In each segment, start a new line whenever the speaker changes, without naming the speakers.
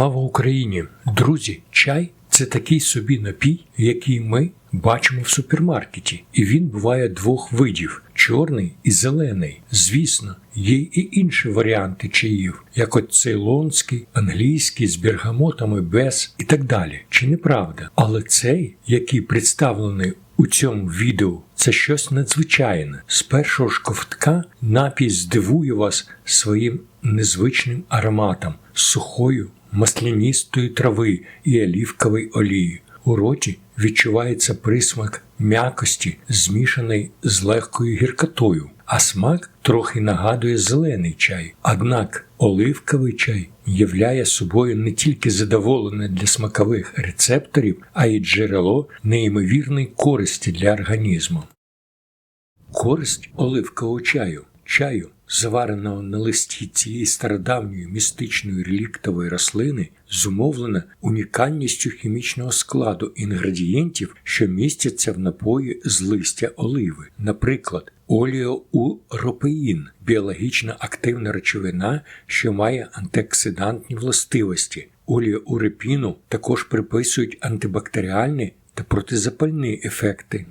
Слава Україні! Друзі, чай це такий собі напій, який ми бачимо в супермаркеті, і він буває двох видів: чорний і зелений. Звісно, є і інші варіанти чаїв, як от цейлонський, англійський з бергамотами без і так далі. Чи не правда? Але цей, який представлений у цьому відео, це щось надзвичайне. З першого ж ковтка напій здивує вас своїм незвичним ароматом, сухою масляністої трави і олівкової олії. У роті відчувається присмак м'якості, змішаний з легкою гіркотою, а смак трохи нагадує зелений чай. Однак оливковий чай являє собою не тільки задоволене для смакових рецепторів, а й джерело неймовірної користі для організму. Користь оливкового чаю. Чаю, завареного на листі цієї стародавньої містичної реліктової рослини, зумовлена унікальністю хімічного складу інгредієнтів, що містяться в напої з листя оливи, наприклад, оліоуропеїн – біологічно активна речовина, що має антиоксидантні властивості. Оліоурепіну також приписують антибактеріальні та протизапальні ефекти.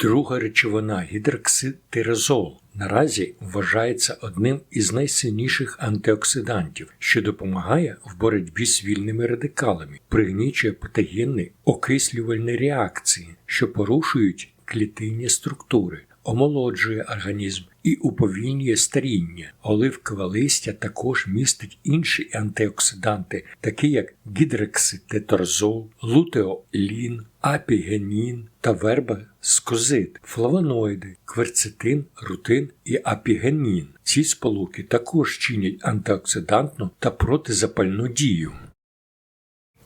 Друга речовина гідрокситирозол наразі вважається одним із найсильніших антиоксидантів, що допомагає в боротьбі з вільними радикалами, пригнічує патогенні окислювальні реакції, що порушують клітинні структури. Омолоджує організм і уповільнює старіння. Оливкове листя також містить інші антиоксиданти, такі як гідрекситетрозол, лутеолін, апігенін та вербаскозит, флавоноїди, кверцетин, рутин і апігенін. Ці сполуки також чинять антиоксидантну та протизапальну дію.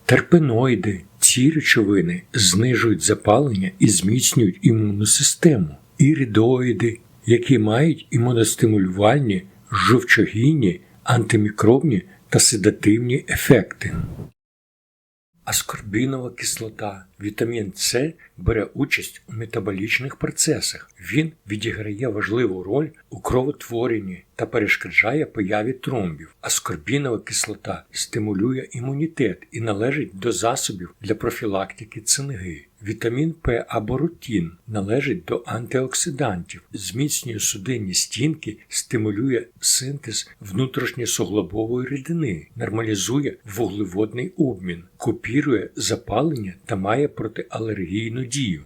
Терпеноїди ці речовини знижують запалення і зміцнюють імунну систему. Іридоїди, які мають імуностимулювальні, жовчогінні, антимікробні та седативні ефекти. Аскорбінова кислота, вітамін С бере участь у метаболічних процесах. Він відіграє важливу роль у кровотворенні та перешкоджає появі тромбів. Аскорбінова кислота стимулює імунітет і належить до засобів для профілактики цинги. Вітамін П або рутін належить до антиоксидантів, зміцнює судинні стінки, стимулює синтез внутрішньосуглобової рідини, нормалізує вуглеводний обмін, купірує запалення та має протиалергійну дію.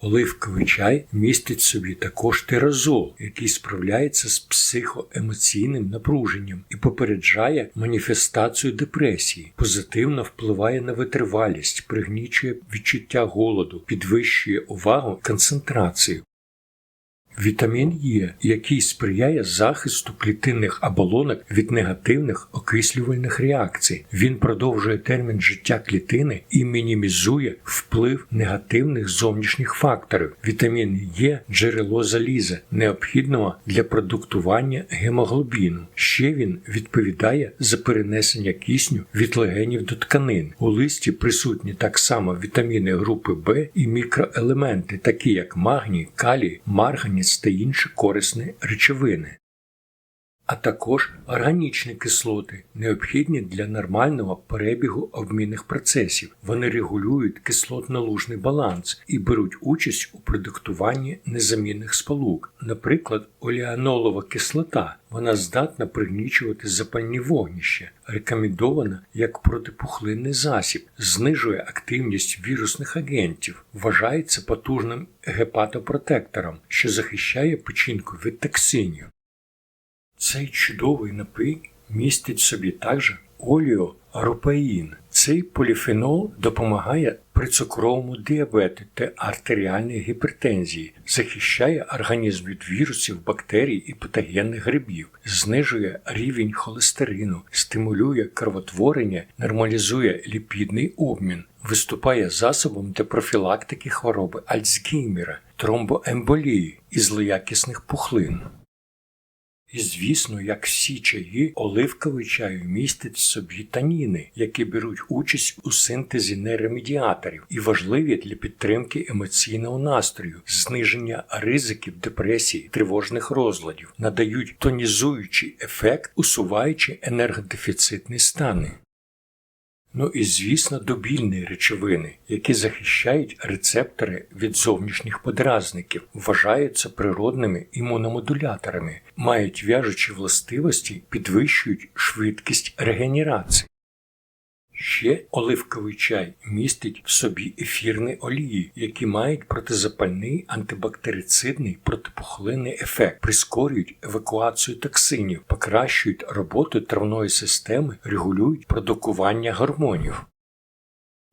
Оливковий чай містить в собі також тирозол, який справляється з психоемоційним напруженням і попереджає маніфестацію депресії, позитивно впливає на витривалість, пригнічує відчуття голоду, підвищує увагу, концентрацію. Вітамін Е, який сприяє захисту клітинних оболонок від негативних окислювальних реакцій. Він продовжує термін життя клітини і мінімізує вплив негативних зовнішніх факторів. Вітамін Е джерело заліза, необхідного для продуктування гемоглобіну. Ще він відповідає за перенесення кисню від легенів до тканин. У листі присутні так само вітаміни групи В і мікроелементи, такі як магній, калій, марганіс та інші корисні речовини, а також органічні кислоти, необхідні для нормального перебігу обмінних процесів. Вони регулюють кислотно-лужний баланс і беруть участь у продуктуванні незамінних сполук. Наприклад, оліанолова кислота. Вона здатна пригнічувати запальні вогнища, рекомендована як протипухлинний засіб, знижує активність вірусних агентів, вважається потужним гепатопротектором, що захищає печінку від токсинів. Цей чудовий напій містить в собі також оліоаропеїн. Цей поліфенол допомагає при цукровому діабеті та артеріальній гіпертензії, захищає організм від вірусів, бактерій і патогенних грибів, знижує рівень холестерину, стимулює кровотворення, нормалізує ліпідний обмін, виступає засобом для профілактики хвороби Альцгеймера, тромбоемболії і злоякісних пухлин. І звісно, як всі чаї, оливковий чай містить в собі таніни, які беруть участь у синтезі нейромедіаторів і важливі для підтримки емоційного настрою, зниження ризиків депресії, тривожних розладів, надають тонізуючий ефект, усуваючи енергодефіцитні стани. Ну і звісно, добільні речовини, які захищають рецептори від зовнішніх подразників, вважаються природними імуномодуляторами, мають в'яжучі властивості, підвищують швидкість регенерації. Ще оливковий чай містить в собі ефірні олії, які мають протизапальний, антибактерицидний, протипухлинний ефект, прискорюють евакуацію токсинів, покращують роботу травної системи, регулюють продукування гормонів.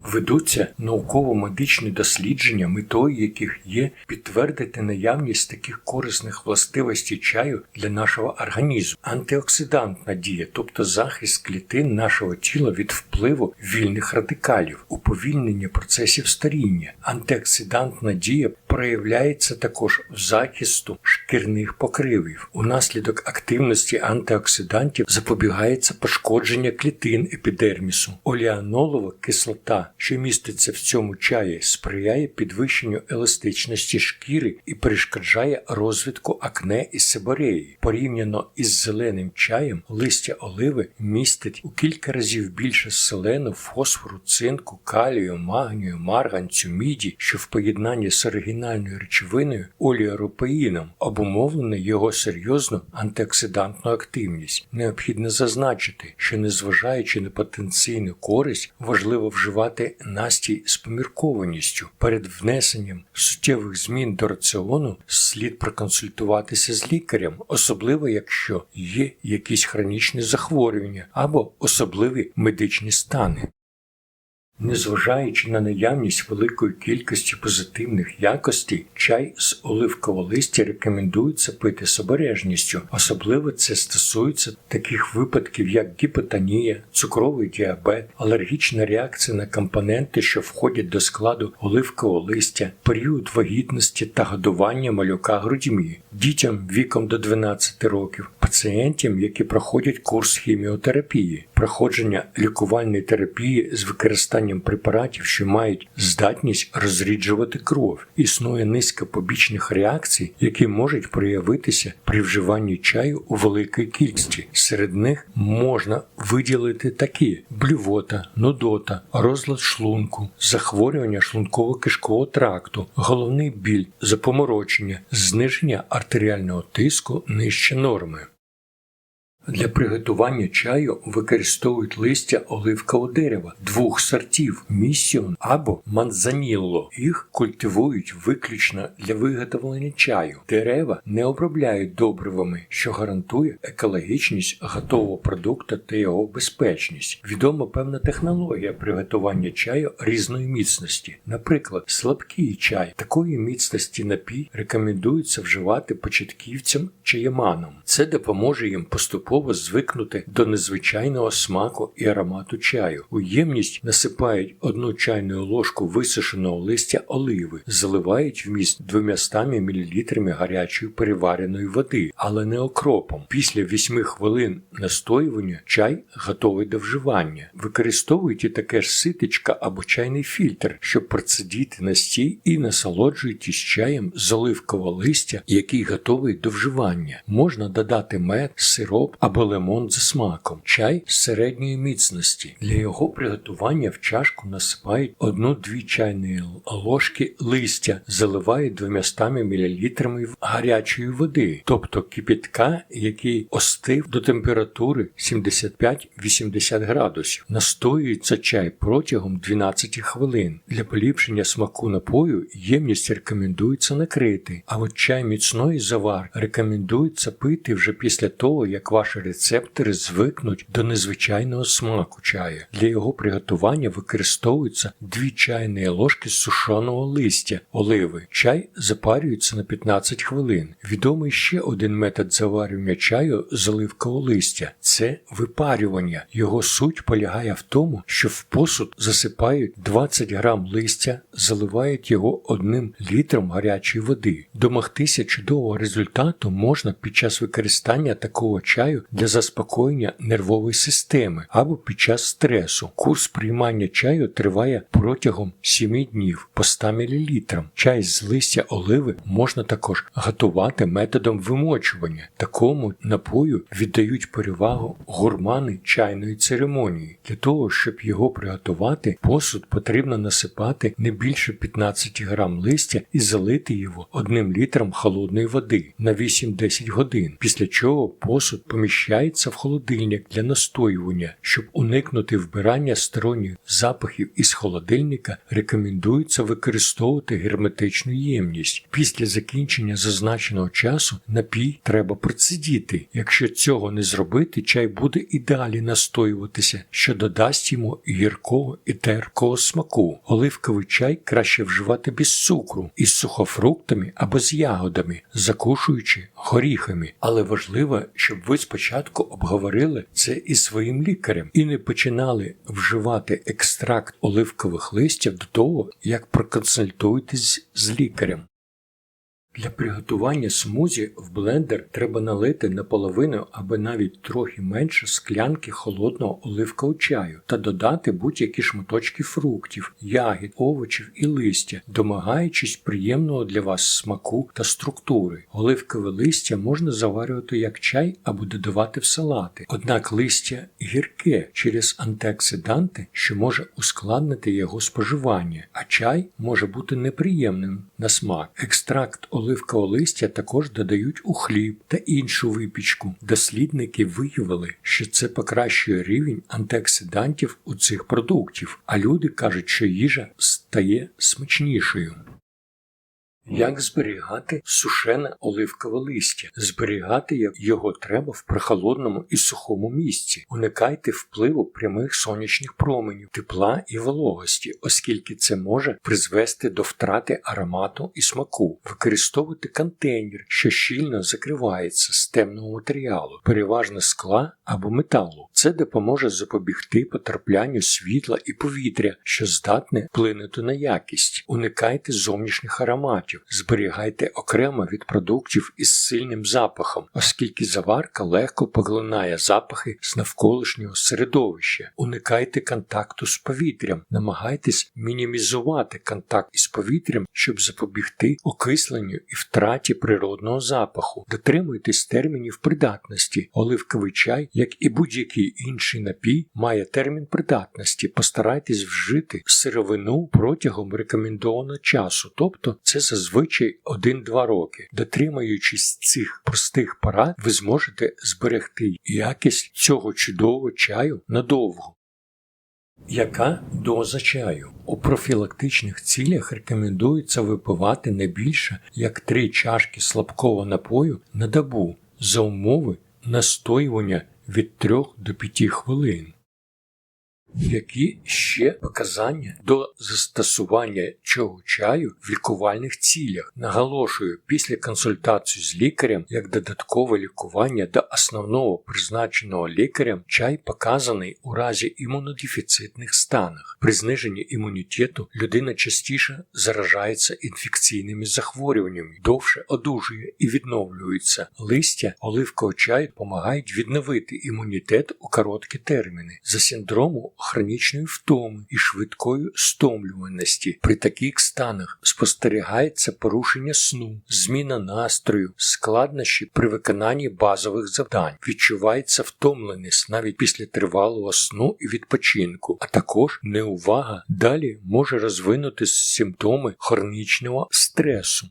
Ведуться науково-медичні дослідження, метою яких є підтвердити наявність таких корисних властивостей чаю для нашого організму, антиоксидантна дія, тобто захист клітин нашого тіла від впливу вільних радикалів, уповільнення процесів старіння. Антиоксидантна дія проявляється також в захисту шкірних покривів. Унаслідок активності антиоксидантів запобігається пошкодження клітин епідермісу, оліанолова кислота що міститься в цьому чаї, сприяє підвищенню еластичності шкіри і перешкоджає розвитку акне і сибореї. Порівняно із зеленим чаєм, листя оливи містить у кілька разів більше селену, фосфору, цинку, калію, магнію, марганцю, міді, що в поєднанні з оригінальною речовиною оліоропеїном обумовлене його серйозну антиоксидантну активність. Необхідно зазначити, що незважаючи на потенційну користь, важливо вживати настій з поміркованістю. Перед внесенням суттєвих змін до раціону слід проконсультуватися з лікарем, особливо якщо є якісь хронічні захворювання або особливі медичні стани. Незважаючи на наявність великої кількості позитивних якостей, чай з оливкового листя рекомендується пити з обережністю. Особливо це стосується таких випадків, як гіпотонія, цукровий діабет, алергічна реакція на компоненти, що входять до складу оливкового листя, період вагітності та годування малюка грудьмі, дітям віком до 12 років, пацієнтам, які проходять курс хіміотерапії, проходження лікувальної терапії з використанням препаратів, що мають здатність розріджувати кров. Існує низка побічних реакцій, які можуть проявитися при вживанні чаю у великій кількості. Серед них можна виділити такі: блювота, нудота, розлад шлунку, захворювання шлунково-кишкового тракту, головний біль, запоморочення, зниження артеріального тиску нижче норми. Для приготування чаю використовують листя оливкового дерева двох сортів місіон або манзанілло. Їх культивують виключно для виготовлення чаю. Дерева не обробляють добривами, що гарантує екологічність готового продукту та його безпечність. Відома певна технологія приготування чаю різної міцності. Наприклад, слабкий чай такої міцності напій рекомендується вживати початківцям чаєманам. Це допоможе їм поступово поступово звикнути до незвичайного смаку і аромату чаю. У ємність насипають одну чайну ложку висушеного листя оливи, заливають вміст 200 мл гарячої перевареної води, але не окропом. Після 8 хвилин настоювання чай готовий до вживання. Використовують і таке ж ситечка або чайний фільтр, щоб процедити настій і насолоджуйтесь чаєм з оливкового листя, який готовий до вживання. Можна додати мед, сироп або лимон з смаком, чай середньої міцності. Для його приготування в чашку насипають одну-дві чайні ложки листя, заливають 200 мл гарячої води, тобто кипятка, який остив до температури 75-80 градусів. Настоюється чай протягом 12 хвилин. Для поліпшення смаку напою ємність рекомендується накрити, а от чай міцної завар рекомендується пити вже після того, як ваші рецептори звикнуть до незвичайного смаку чаю. Для його приготування використовуються дві чайні ложки сушеного листя оливи. Чай запарюється на 15 хвилин. Відомий ще один метод заварювання чаю з оливкового листя це випарювання. Його суть полягає в тому, що в посуд засипають 20 грам листя, заливають його одним літром гарячої води. Домогтися чудового результату можна під час використання такого чаю для заспокоєння нервової системи або під час стресу. Курс приймання чаю триває протягом 7 днів по 100 мл. Чай з листя оливи можна також готувати методом вимочування. Такому напою віддають перевагу гурмани чайної церемонії. Для того, щоб його приготувати, посуд потрібно насипати не більше 15 грам листя і залити його одним літром холодної води на 8-10 годин, після чого посуд поміщається в холодильник для настоювання. Щоб уникнути вбирання сторонніх запахів із холодильника, рекомендується використовувати герметичну ємність. Після закінчення зазначеного часу напій треба процедіти. Якщо цього не зробити, чай буде і далі настоюватися, що додасть йому гіркого і терпкого смаку. Оливковий чай краще вживати без цукру, із сухофруктами або з ягодами, закушуючи горіхами. Але важливо, щоб ви обговорили це із своїм лікарем і не починали вживати екстракт оливкових листів до того, як проконсультуєтесь з лікарем. Для приготування смузі в блендер треба налити наполовину або навіть трохи менше склянки холодного оливкового чаю та додати будь-які шматочки фруктів, ягід, овочів і листя, домагаючись приємного для вас смаку та структури. Оливкове листя можна заварювати як чай або додавати в салати. Однак листя гірке через антиоксиданти, що може ускладнити його споживання, а чай може бути неприємним на смак. Екстракт оливкового листя також додають у хліб та іншу випічку. Дослідники виявили, що це покращує рівень антиоксидантів у цих продуктів, а люди кажуть, що їжа стає смачнішою. Як зберігати сушене оливкове листя? Зберігати його треба в прохолодному і сухому місці. Уникайте впливу прямих сонячних променів, тепла і вологості, оскільки це може призвести до втрати аромату і смаку. Використовуйте контейнер, що щільно закривається з темного матеріалу, переважно скла або металу. Це допоможе запобігти потраплянню світла і повітря, що здатне вплинути на якість. Уникайте зовнішніх ароматів зберігайте окремо від продуктів із сильним запахом, оскільки заварка легко поглинає запахи з навколишнього середовища. Уникайте контакту з повітрям, намагайтесь мінімізувати контакт із повітрям, щоб запобігти окисленню і втраті природного запаху. Дотримуйтесь термінів придатності. Оливковий чай, як і будь-який інший напій, має термін придатності. Постарайтесь вжити сировину протягом рекомендованого часу, тобто це зазвичай 1-2 роки. Дотримуючись цих простих порад, ви зможете зберегти якість цього чудового чаю надовго. Яка доза чаю? У профілактичних цілях рекомендується випивати не більше як 3 чашки слабкого напою на добу за умови настоювання від 3 до 5 хвилин. Які ще показання до застосування цього чаю в лікувальних цілях? Наголошую, після консультації з лікарем як додаткове лікування до основного призначеного лікарем чай показаний у разі імунодефіцитних станах. При зниженні імунітету людина частіше заражається інфекційними захворюваннями, довше одужує і відновлюється. Листя оливкового чаю допомагають відновити імунітет у короткі терміни. За синдрому хронічної втоми і швидкої стомлюваності. При таких станах спостерігається порушення сну, зміна настрою, складнощі при виконанні базових завдань, відчувається втомленість навіть після тривалого сну і відпочинку, а також неувага далі може розвинути симптоми хронічного стресу.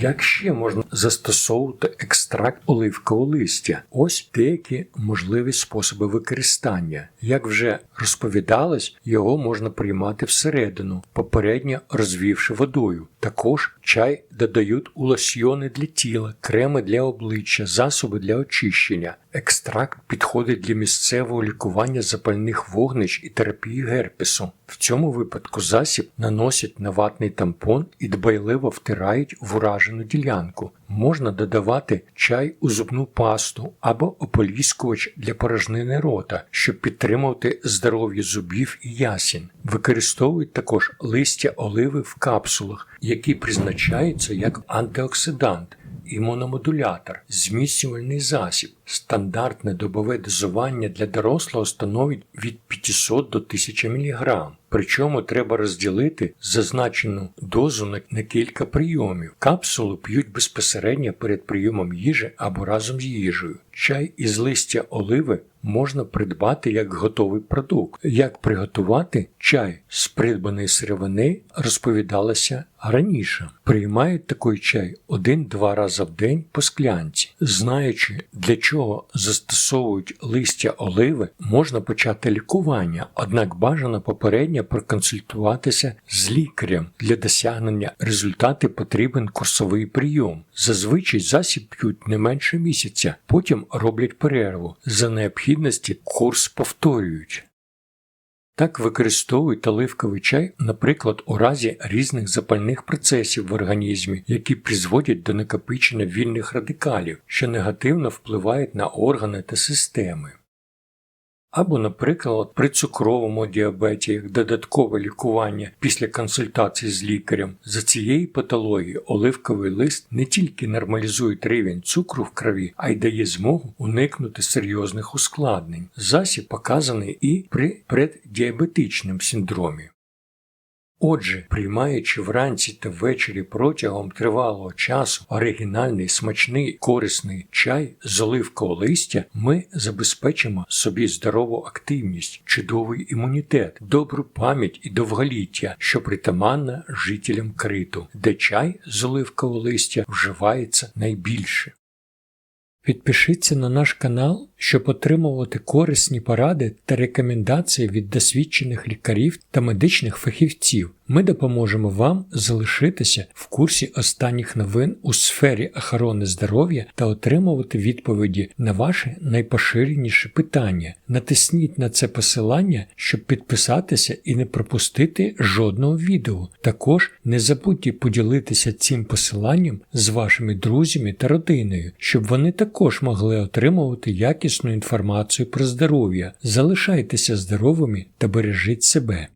Як ще можна застосовувати екстракт оливкового листя? Ось деякі можливі способи використання. Як вже розповідалось, його можна приймати всередину, попередньо розвівши водою. Також чай додають у лосьйони для тіла, креми для обличчя, засоби для очищення. Екстракт підходить для місцевого лікування запальних вогнищ і терапії герпесу. В цьому випадку засіб наносять на ватний тампон і дбайливо втирають в уражену ділянку. Можна додавати чай у зубну пасту або ополіскувач для порожнини рота, щоб підтримувати здоров'я зубів і ясін. Використовують також листя оливи в капсулах, які призначаються як антиоксидант імуномодулятор, зміцнювальний засіб. Стандартне добове дозування для дорослого становить від 500 до 1000 мг. Причому треба розділити зазначену дозу на, кілька прийомів. Капсулу п'ють безпосередньо перед прийомом їжі або разом з їжею. Чай із листя оливи можна придбати як готовий продукт. Як приготувати чай з придбаної сировини розповідалося раніше. Приймають такий чай один-два рази в день по склянці. Знаючи, для чого застосовують листя оливи, можна почати лікування, однак бажано попередньо проконсультуватися з лікарем. Для досягнення результату потрібен курсовий прийом. Зазвичай засіб п'ють не менше місяця, потім роблять перерву. За необхідності курс повторюють. Так використовують оливковий чай, наприклад, у разі різних запальних процесів в організмі, які призводять до накопичення вільних радикалів, що негативно впливають на органи та системи. Або, наприклад, при цукровому діабеті як додаткове лікування після консультації з лікарем. За цієї патології оливковий лист не тільки нормалізує рівень цукру в крові, а й дає змогу уникнути серйозних ускладнень. Засіб показаний і при преддіабетичному синдромі. Отже, приймаючи вранці та ввечері протягом тривалого часу оригінальний, смачний, корисний чай з оливкового листя, ми забезпечимо собі здорову активність, чудовий імунітет, добру пам'ять і довголіття, що притаманна жителям криту, де чай з оливкового листя вживається найбільше. Підпишіться на наш канал, щоб отримувати корисні поради та рекомендації від досвідчених лікарів та медичних фахівців. Ми допоможемо вам залишитися в курсі останніх новин у сфері охорони здоров'я та отримувати відповіді на ваші найпоширеніші питання. Натисніть на це посилання, щоб підписатися і не пропустити жодного відео. Також не забудьте поділитися цим посиланням з вашими друзями та родиною, щоб вони також могли отримувати якісну інформацію про здоров'я. Залишайтеся здоровими та бережіть себе.